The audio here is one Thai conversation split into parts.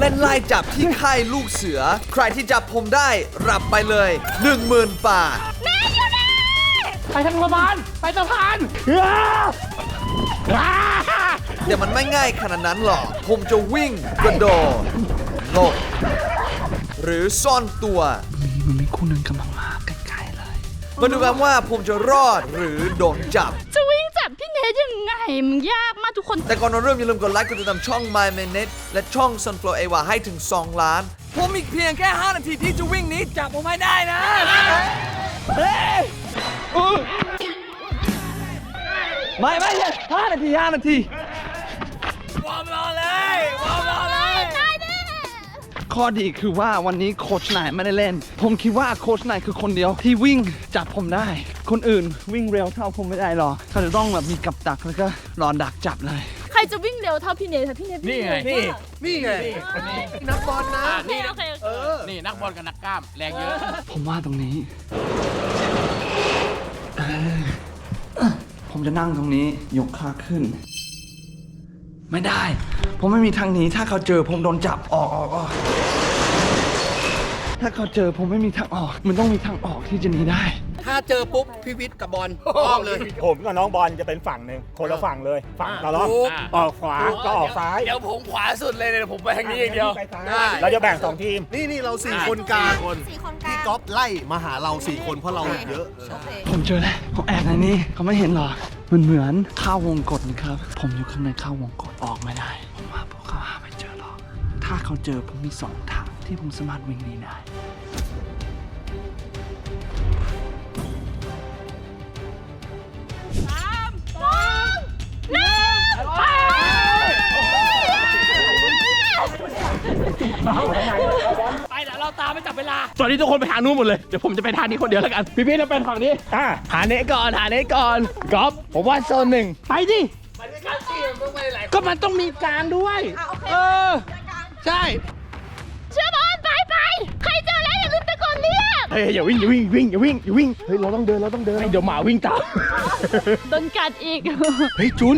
เล่นไล่จับที่ค่ายลูกเสือ ใครที่จับผมได้รับไปเลย 10,000บาทไปทางสะพานไปสะพานอ้าอ้าแต่มันไม่ง่ายขนาดนั้นหรอก ผมจะวิ่งกระโดดหลบหรือซ่อนตัวมันมีคู่หนึ่งกำลังมาใกล้ๆเลย มาดูกันว่าผมจะรอดหรือโดนจับ จะวิ่งจับพี่เนทยังไงมันยากมากทุกคน แต่ก่อนเราเริ่มอย่าลืมกดไลค์กดติดตามช่อง My m i n u t e และช่อง Sunflower Ava ให้ถึง 2 ล้าน ผมอีกเพียงแค่ 5 นาทีที่จะวิ่งหนี้จับผมให้ได้นะไม่ไม่ใช่ห้านาทีห้านาทีข้อดีคือว่าวันนี้โค้ชนายไม่ได้เล่น ผมคิดว่าโค้ชนายคือคนเดียวที่วิ่งจับผมได้ คนอื่นวิ่งเร็วเท่าผมไม่ได้หรอกเขาจะต้องแบบมีกับดักแล้วก็รอดักจับเลย ใครจะวิ่งเร็วเท่าพี่เนทคะพี่เนทวิ่งเร็วนี่มากนี่ไงนักบอลนะ โอเคโอเคโอเคนี่นักบอลกับนักกล้ามแรงเยอะ ผมว่าตรงนี้เออผมจะนั่งตรงนี้ยกขาขึ้น ไม่ได้ ผมไม่มีทางหนี้ถ้าเขาเจอผมโดนจับออกออกออกถ้าเขาเจอผมไม่มีทางออก มันต้องมีทางออกที่จะหนีได้ ถ้าเจอปุ๊บพี่วิทย์กับบอลอ้อมเลย ผมกับน้องบอลจะเป็นฝั่งหนึ่งคนละฝั่งเลยฝั่งเราล็อกถูก ออกขวาก็ออกซ้ายเดี๋ยวผมขวาสุดเลยเนี่ยผมไปทางนี้อย่างเดียว ไปซ้ายได้ เราจะแบ่งสองทีม นี่นี่เราสี่คนกลางสี่คนกลาพี่งก๊อฟไล่มาหาเราสี่คนเพราะเราเยอะ โอเคผมเจอแล้วผมแอบในนี้เขาไม่เห็นหรอกมันเหมือนข้าววงกฏนะครับ ผมอยู่ข้างในข้าววงกฏออกไม่ได้ ผมว่าพวกเขาหาไม่เจอหรอก ถ้าเขาเจอผมมีสองทางที่ผมสามารถวิ่งหนีได้ ไปเดี๋ยวเราตามไปจับเวลา ตอนนี้ทุกคนไปทางนู้นหมดเลย เดี๋ยวผมจะไปทางนี้คนเดียวแล้วกัน พี่พี่จะเป็นฝั่งนี้ อ่าหาเนะก่อนหาเนะก่อนก๊อฟผมว่าโซนหนึ่งไปดิก็มันต้องมีการด้วย เออ ใช่ เชื่อบอลไปไปใครเจอแล้วอย่าลืมตะโกนเรียกเฮ้ยอย่าวิ่งอย่าวิ่งวิ่งอย่าวิ่งอย่าวิ่ง เฮ้ยเราต้องเดินเราต้องเดินเดี๋ยวหมาวิ่งตามโดนกัดอีก เฮ้ยจุน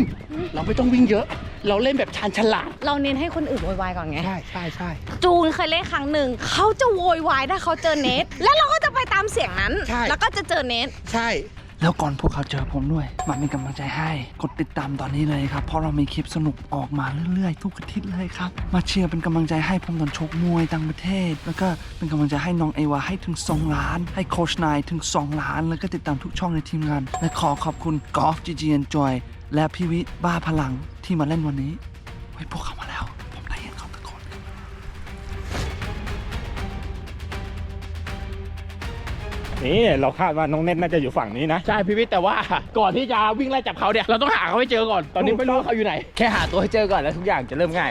เราไม่ต้องวิ่งเยอะ เราเล่นแบบชาญฉลาด เราเน้นให้คนอื่นโวยวายก่อนไง ใช่ใช่ใช่จูนเคยเล่นครั้งหนึ่ง เขาจะโวยวายถ้าเขาเจอเนทแล้วเราก็จะไปตามเสียงนั้นใช่แล้วก็จะเจอเนทใช่ แล้วก่อนพวกเขาเจอผมด้วย มาเป็นกำลังใจให้ กดติดตามตอนนี้เลยครับ เพราะเรามีคลิปสนุกออกมาเรื่อยๆ ทุกอาทิตย์เลยครับ มาเชียร์เป็นกำลังใจให้ผมตอนชกมวยต่างประเทศ แล้วก็เป็นกำลังใจให้น้องเอวาให้ถึง 2 ล้าน ให้โคชนายถึง 2 ล้าน แล้วก็ติดตามทุกช่องในทีมงาน และขอขอบคุณกอล์ฟจีจีเอ็นจอยและพี่วิบ้าพลังที่มาเล่นวันนี้เฮ้พวกเขามาแล้ว นี่เราคาดว่าน้องเน็ตน่าจะอยู่ฝั่งนี้นะ ใช่พี่วิทย์แต่ว่าก่อนที่จะวิ่งไล่จับเขาเนี่ยเราต้องหาเขาให้เจอก่อนตอนนี้ไม่รู้ว่าเขาอยู่ไหน แค่หาตัวให้เจอก่อนแล้วทุกอย่างจะเริ่มง่าย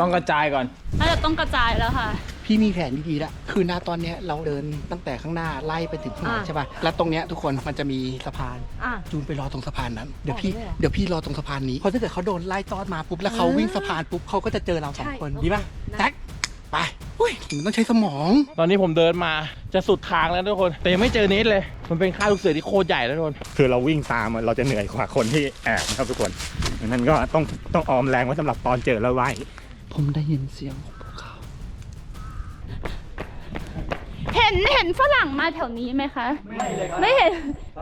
ต้องกระจายก่อน น่าจะต้องกระจายแล้วค่ะ พี่มีแผนดีๆแล้วคือหน้าตอนเนี้ยเราเดินตั้งแต่ข้างหน้าไล่ไปถึงข้างหลังอ่าใช่ป่ะแล้วตรงเนี้ยทุกคนมันจะมีสะพาน อะ จูนไปรอตรงสะพานนั้น เดี๋ยวพี่อ๋อเนี่ยเดี๋ยวพี่รอตรงสะพานนี้ เพราะถ้าเกิดเขาโดนไล่ตอดมาปุ๊บ แล้วเขาวิ่งสะพานปุ๊บเขาก็จะเจอเราสองใช่คนโอเคดีป่ะ ได้ แท็กไปอุ้ ยมันต้องใช้สมอง ตอนนี้ผมเดินมาจะสุดทางแล้วทุกคน แต่ยังไม่เจอเนทเลย มันเป็นค่ายลูกเสือที่โคตรใหญ่แล้วทุกคน คือเราวิ่งตามอะเราจะเหนื่อยกว่าคนที่แอบนะครับทุกคนดังนั้นก็ต้องต้องออมแรงไว้สำหรับตอนเจอแล้วไว้ผมได้ยินเสียงของพวกเขาเห็นเห็นฝรั่งมาแถวนี้ไหมคะ ไม่เลยครับไม่เห็น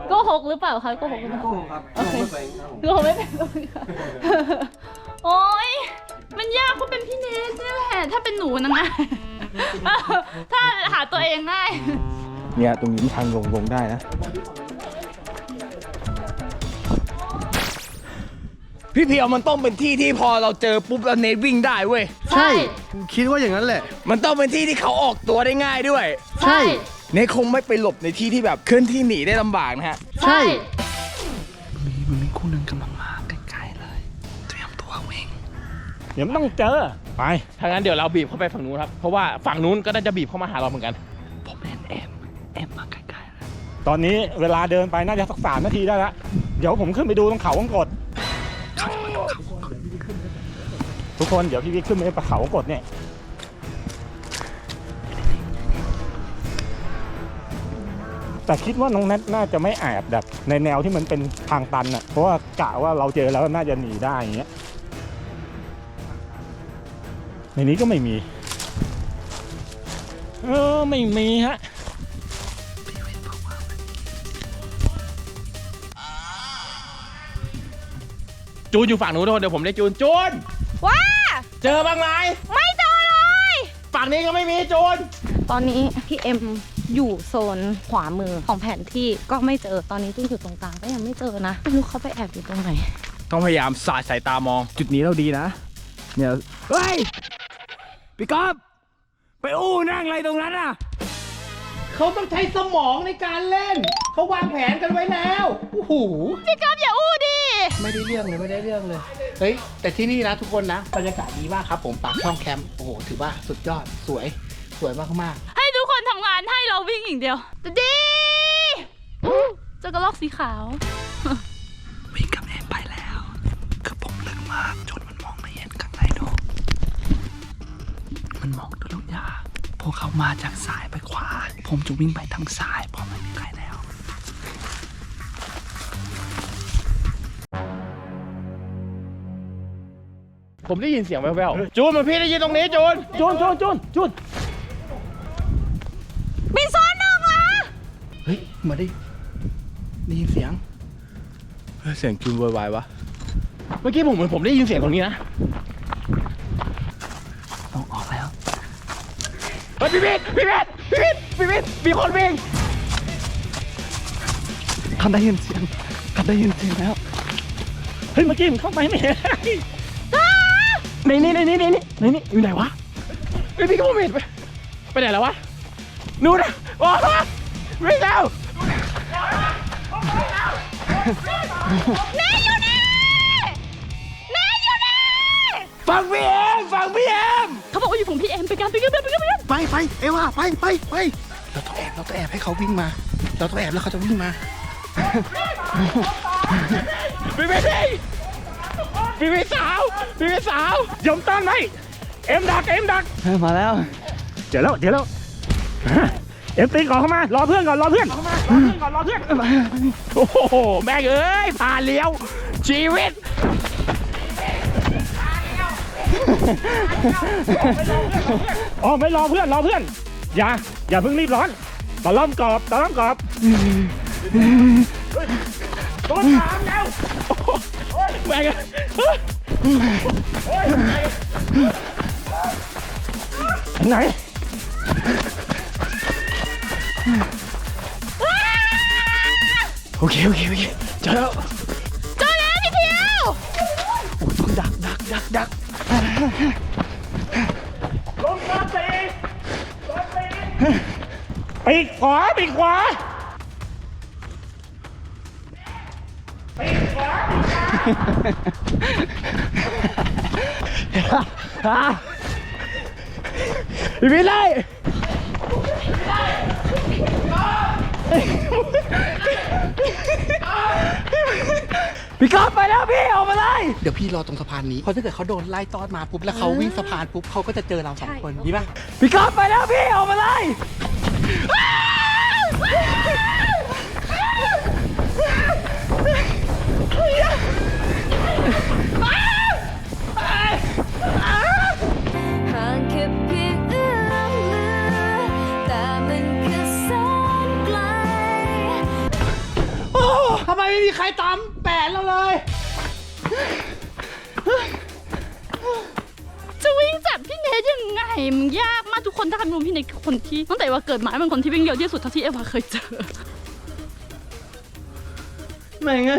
โกหกหรือเปล่าคะโกหกหรือเปล่า โกหกครับโอเคโกหกไม่เป็นโอเคค่ะโอ๊ยมันยากเพราะเป็นพี่เนทนี่แหละถ้าเป็นหนูนะนะ ถ้าหาตัวเองง่าย เนี่ยตรงนี้ทางลงลงได้นะ พี่เพียวมันต้องเป็นที่ที่พอเราเจอปุ๊บแล้วเนทวิ่งได้เว้ย ใช่ คิดว่าอย่างนั้นแหละ มันต้องเป็นที่ที่เขาออกตัวได้ง่ายด้วย ใช่ เนทคงไม่ไปหลบในที่ที่แบบเคลื่อนที่หนีได้ลำบากนะฮะ ใช่มีมันมีคู่หนึ่งกำลังมาใกล้ๆเลย เตรียมตัววิ่งเดี๋ยวมันต้องเจอ ไปถ้างั้นเดี๋ยวเราบีบเข้าไปฝั่งนู้นครับ เพราะว่าฝั่งนู้นก็น่าจะบีบเข้ามาหาเราเหมือนกัน ผมเห็นเอ็มเอ็มมาใกล้ๆเลยตอนนี้เวลาเดินไปน่าจะสักสามนาทีได้ละเดี๋ยวผมขึ้นไปดูตรงเขาวงกดทุกคนเดี๋ยวพี่วิทย์ขึ้นไปบนเขาวงกดเนี่ยแต่คิดว่าน้องแนทน่าจะไม่แอบแบบในแนวที่มันเป็นทางตันอะเพราะว่ากะว่าเราเจอแล้วน่าจะหนีได้อย่างเงี้ย ในนี้ก็ไม่มี เออ ไม่มีฮะจูนอยู่ฝั่งนู้นทุกคนเดี๋ยวผมเรียกจูนจูนว้าเจอบ้างไหมไม่เจอเลย ฝั่งนี้ก็ไม่มีจูนตอนนี้พี่เอ็มอยู่โซนขวามือของแผนที่ก็ไม่เจอตอนนี้ตุ้งอยู่ตรงกลางก็ยังไม่เจอนะไม่รู้เขาไปแอบอยู่ตรงไหน ต้องพยายามสาดสายตามอง จุดนี้เราดีนะ เนี่ยเฮ้ย พี่ก๊อฟไปอู้นั่งอะไรตรงนั้นอะ เขาต้องใช้สมองในการเล่น เขาวางแผนกันไว้แล้วโอ้โหพี่ก๊อฟอย่าอู้ดิ ไม่ได้เรื่องเลยไม่ได้เรื่องเลย เฮ้ย แต่ที่นี่นะทุกคนนะบรรยากาศดีมากครับผมปากช่องแคมป์โอ้โหถือว่าสุดยอดสวยสวยมากๆให้ทุกคนทำงานให้เราวิ่งอย่างเดียวดีอู้เจอกระรอกสีขาววิ่ มันมองทะลุยากพวกเขามาจากซ้ายไปขวา ผมจะวิ่งไปทางซ้ายเพราะไม่มีใครแล้วผมได้ยินเสียงแว่วๆจูนมันพี่ได้ยินตรงนี้จูนจูนจูนจูนจูนบินซ้อนหนึ่งเหรอเฮ้ยเหมือนได้ได้ยินเสียงเสียงจูนโวยวายวะเมื่อกี้ผมเหมือนผมได้ยินเสียงตรงนี้นะ ฮ้ยพี่วิทย์พี่วิทย์พี่วิทย์พี่วิทย์มีคนวิ่งเขาได้ยินเสียงเขาได้ยินเสียงแล้ว เฮ้ยเมื่อกี้มันเข้าไปไม่เห็นในนี่ในนี่ในนี่ในนี่อยู่ไหนวะเฮ้ยพี่ก็ไม่เห็นไปไปไหนแล้ววะนู่นนะโอ้วิ่งแล้วเนยอยู่นี่เนยอยู่นี่ฟังพี่เอ็มฟังพี่เอ็มเขาบอกว่าอยู่ฝั่งพี่เอ็มไปกันไปกันไปกันไปกันไปไปเอว่าไปไปไปเราต้องแอบเราต้องแอบให้เขาวิ่งมา เราต้องแอบแล้วเขาจะวิ่งมาพี่วิทย์วิ่งพี่วิทย์สาวพี่วิทย์สาวยมต้านไหมเอ็มดักเอ็มดักมาแล้วเจอแล้วเจอแล้วเอ็มตีก่อนเข้ามารอเพื่อนก่อนรอเพื่อนรอเพื่อนก่อนรอเพื่อนโอ้โหแม่งเอ้ยผ่านเลี้ยวชีวิต อ๋อไม่รอเพื่อนรอเพื่อน อย่า อย่าเพิ่งรีบร้อนตะล่อมกรอบตะล่อมกรอบโดนตามแล้วแม่งเอ้ยไหนโอเคโอเคโอเคเจอแล้ว ลงมาปีลงปีปีกขวาปีกขวาปีกขวาพี่วิทย์ไล่ พี่ก๊อฟไปแล้วพี่ออกมาเลยเดี๋ยวพี่รอตรงสะพานนี้เพราะถ้าเกิดเขาโดนไล่ต้อนมาปุ๊บแล้วเขาวิ่งสะพานปุ๊บเขาก็จะเจอเราสองคนดีป่ะพี่ก๊อฟไปแล้วพี่ออกมาเลย คือคนที่ตั้งแต่ว่าเกิดมาเป็นคนที่วิ่งเร็วที่สุดเท่าที่เอวาเคยเจอไม่ไง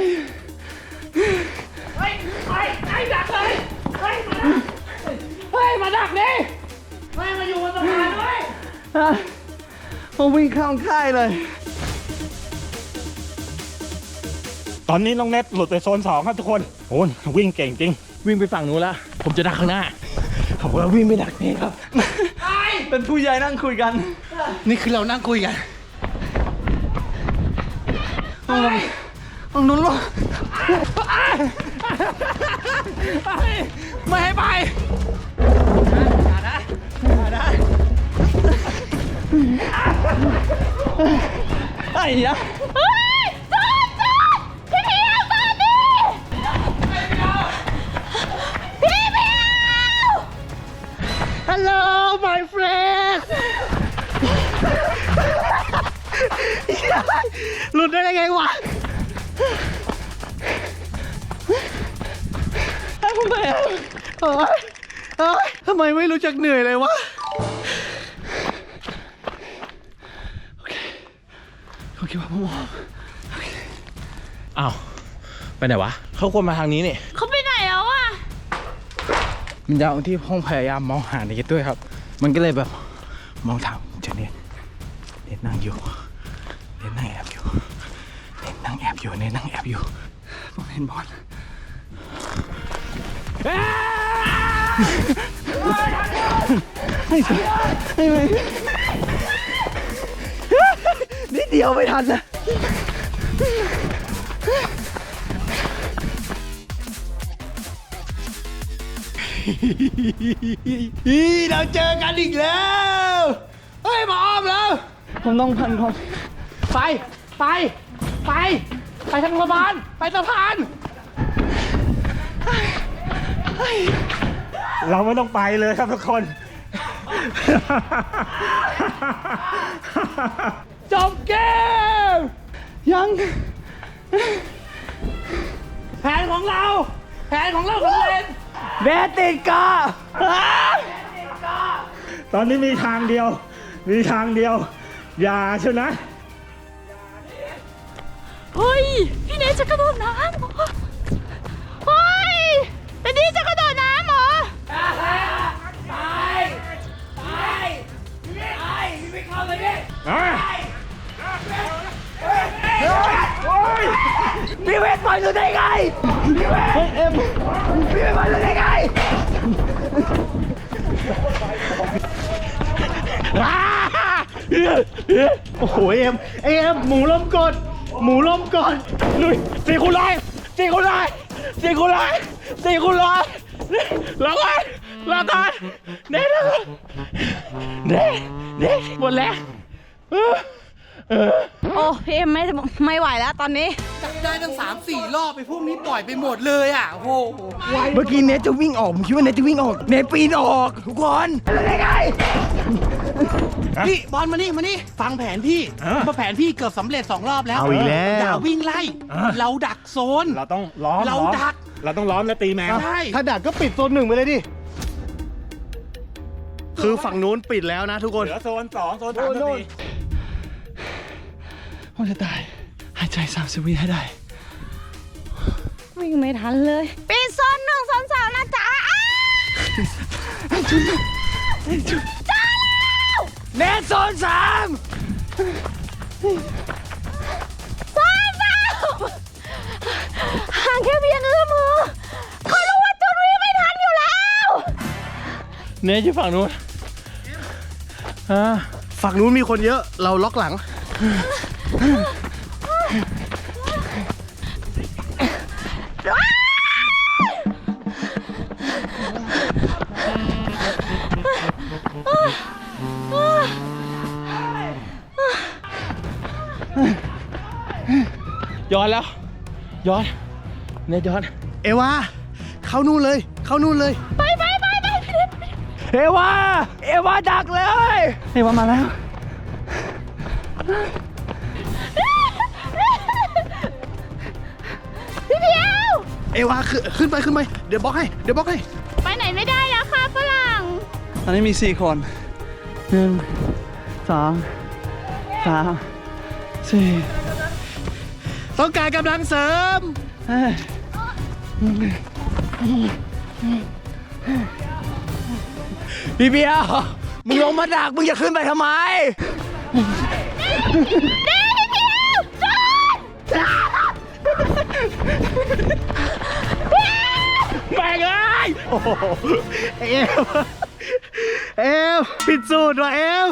ผมวิ่งเข้าค่ายเลย ตอนนี้น้องเน็ตหลุดไปโซนสองครับทุกคนโอ้ยวิ่งเก่งจริง วิ่งไปฝั่งนู้นแล้วผมจะดักข้างหน้าผมว่าวิ่งไม่ดักนี่ครับ เป็นผู้ใหญ่นั่งคุยกัน นี่คือเรานั่งคุยกันตรงนู้นลงไม่ให้ไปไอ้ยะเฮ้ย รู้จักเหนื่อยเลยวะโอเคว่าผมออกอ้าวไปไหนวะเขาควรมาทางนี้นี่เขาไปไหนแล้วอะมันยาวที่ห้องพยายามมองหาเนทด้วยครับ มันก็เลยแบบมองถามเจเนทเนทนั่งอยู่เนทนั่งแอบอยู่เนทนั่งแอบอยู่เนทนั่งแอบอยู่ผมเห็นบอล นิดเดียวไม่ทันนะเราเจอกันอีกแล้ว เฮ้ย มาอ้อมแล้ว ผมต้องพันก่อไป ไป ไป ไปทางสะพาน ไปสะพาน เราไม่ต้องไปเลยครับทุกคน จบเกม ยัง แผนของเรา แผนของเราสำเร็จเบสติดกาตอนนี้มีทางเดียว มีทางเดียว อย่าเชยวนะ เฮ้ย พี่เนทจะกระโดดน้ำเหรอเฮ้ยแต่นี่จะกระโดด พี่เวทปล่อยหนูได้ไงพี่เวทเอ็มพี่เวทปล่อยหนูได้ไงโอ้โหเอ็มเอ็มหมูล้มกดหมูล้มกดลุยสี่คูณร้อยสี่คูณร้อยสี่คูณร้อยสี่คูณร้อยแล้วกันแล้วกันเด็ดแล้วกันเด็ดเด็ดหมดแล้ว โอ้พี่เอ็มไม่ไม่ไหวแล้วตอนนี้ จับได้ตั้งสามสี่รอบไปพวกนี้ปล่อยไปหมดเลยอะ โอ้โหเมื่อกี้เนทจะวิ่งออกผมคิดว่าเนทจะวิ่งออก เนทปีนออกทุกคนพี่บอลมานี่มานี่ฟังแผนพี่เออเพราะแผนพี่เกือบสำเร็จสองรอบแล้วเอาอีกแล้วอย่าวิ่งไล่เออเราดักโซน เราต้องล้อมเราล้อมดัก เราต้องล้อมและตีแมวใช่ถ้าดักก็ปิดโซนหนึ่งไปเลยดิคือฝั่งนู้นปิดแล้วนะทุกคน เหลือโซนสองโซนสามโซนสี่ ผมจะตาย หายใจสามสิบวิให้ได้ วิ่งไม่ทันเลย ปีนโซนหนึ่งโซนสามนะจ๊ะอ้าเนทโซนสามโซนสามห่างแค่เพียงเอื้อมมือเขารู้ว่าจุดวิ่งไม่ทันอยู่แล้ว เนทอยู่ฝั่งนู้นอ่าฝั่งนู้นมีคนเยอะ เราล็อกหลัง ย้อนแล้ว ย้อนเนทย้อน เอวาเข้านู่นเลย เข้านู่นเลย ไปไปไปไปพี่เนทเอวาเอวาดักเลย เอวามาแล้ว เอวาขึ้นขึ้นไปขึ้นไปเดี๋ยวบล็อกให้เดี๋ยวบล็อกให้ ไปไหนไม่ได้แล้วค่ะฝรั่งตอนนี้มีสี่คนหนึ่งสองสามสี่ต้องการกำลังเสริมห้าพี่เบียวมึงลงมาดักมึงอย่าขึ้นไปทำไมแโอ้โหเอวเอวผิดสูตรว่ะเอว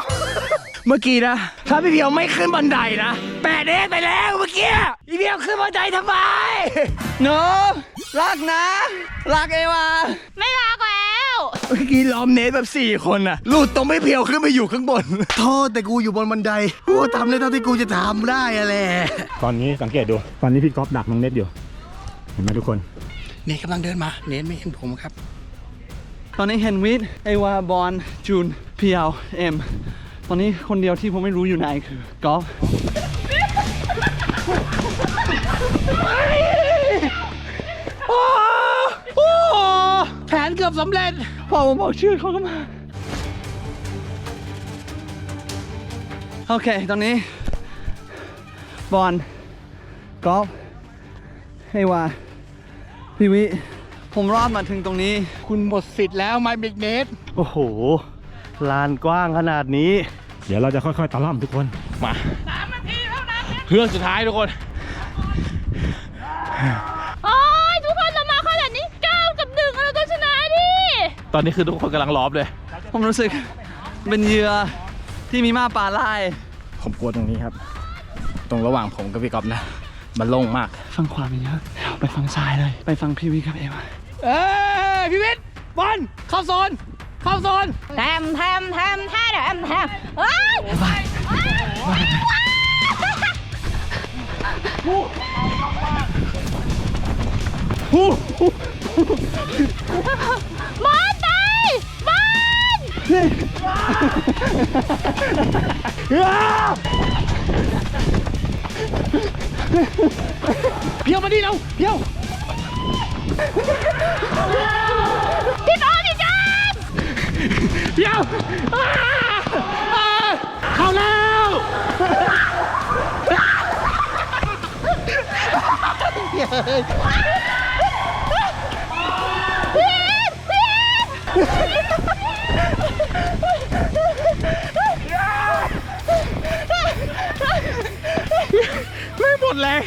เมื่อกี้นะ ถ้าพี่เบียวไม่ขึ้นบันไดนะแปดเดไปแล้วเมื่อกี้พี่เบียวขึ้นบันไดทำไมหนูรักนะ รักเอวาไม่รักแล้ว เมื่อกี้ล้อมเนทแบบสี่คนน่ะลูดตรงไม่เพียวขึ้นไปอยู่ข้างบน โทษแต่กูอยู่บนบันไดกูก็ทำได้เท่าที่กูจะทำได้อะแหละตอนนี้สังเกตดู ตอนนี้พี่ก๊อฟดักน้องเน็ตอยู่ เห็นไหมทุกคน เนทกำลังเดินมา เนทไม่เห็นผมครับ ตอนนี้เฮนวิทไอวาบอลจูนเพีอลเอ็มตอนนี้คนเดียวที่ผมไม่รู้อยู่ไหนคือกอล์ฟแผนเกือบสำเร็จ พอผมบอกชื่อเขาก็มา โอเค ตอนนี้ บอลกอล์ฟไอว่า พี่วิผมรอดมาถึงตรงนี้ คุณหมดสิทธิ์แล้วไมบิกเนสโอ้โห ลานกว้างขนาดนี้ เดี๋ยวเราจะค่อยๆตะล่อมทุกคน มาเพื่องสุดท้ายทุกคน โอ้ยทุกคนเรามาขนาดนี้เก้ากับหนึ่งเราต้องชนะดิ ตอนนี้คือทุกคนกำลังล้อมเลย ผมรู้สึกเป็นเหยื่อที่มีมาปลาไล่ผมกลัวตรงนี้ครับ ตรงระหว่างผมกับพี่ก๊อฟนะ มันโล่งมาก ฟังความเยอะเดี๋ยว ไปฟังซ้ายเลย ไปฟังพี่วิกับเอวาเอ้ยพี่วิทย์บอลเข้าโซนเข้าโซนแทมแทมแทมแทมแทมแทมเอ้ยบอลไปบอล เพียวมาดิเราเพียวพี่บอลอีกกันเพียวอ้าอ้าเข้าแล้ว ไม่หมดเลย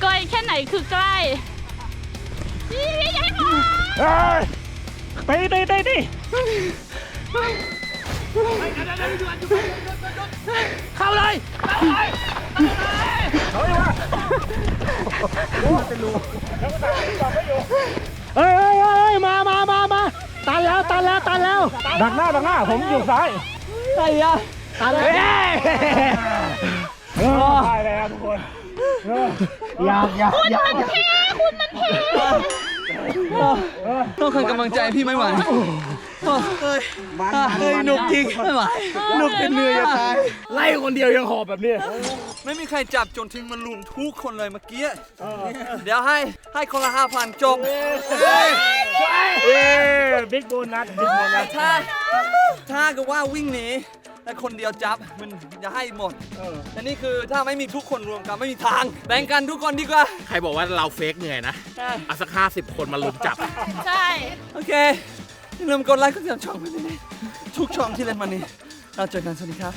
ใกลแค่ไหนคือใกล้พี่พี่อย่าให้ผมไปไปไปดิเข้าเลยเอ้าเลย เอ้ยเอ้ยมามามามาตันแล้วตันแล้วตันแล้ว ดักหน้าดักหน้าผมอยู่ซ้ายใช่ยะตันแล้วเออได้แล้วทุกคนเอออยากอยากอยากต้องคืนกำลังใจพี่ไม่ไหวเฮ้ยเฮ้ยหนุกจริงไม่ไหวหนุกเป็นเหนื่อยจะตายไล่คนเดียวยังหอบแบบนี้ ไม่มีใครจับจนทิ้งมันลุมทุกคนเลยเมื่อกี้ เดี๋ยวให้ให้คนละห้าพันจบเย้บิ๊กโบนัสบิ๊กโบนัสถ้าถ้าก็ว่าวิ่งหนีแต่คนเดียวจับมันจะให้หมดแต่นี่คือถ้าไม่มีทุกคนรวมกันไม่มีทาง แบ่งกันทุกคนดีกว่า ใครบอกว่าเราเฟกเหนื่อยนะเอาสักห้าสิบคนมาลุมจับ ใช่ โอเคอย่าลืมกดไลค์กดติดตามช่องไปเลยทุกช่องที่เล่นมานี้เราเจอกันสวัสดีครับ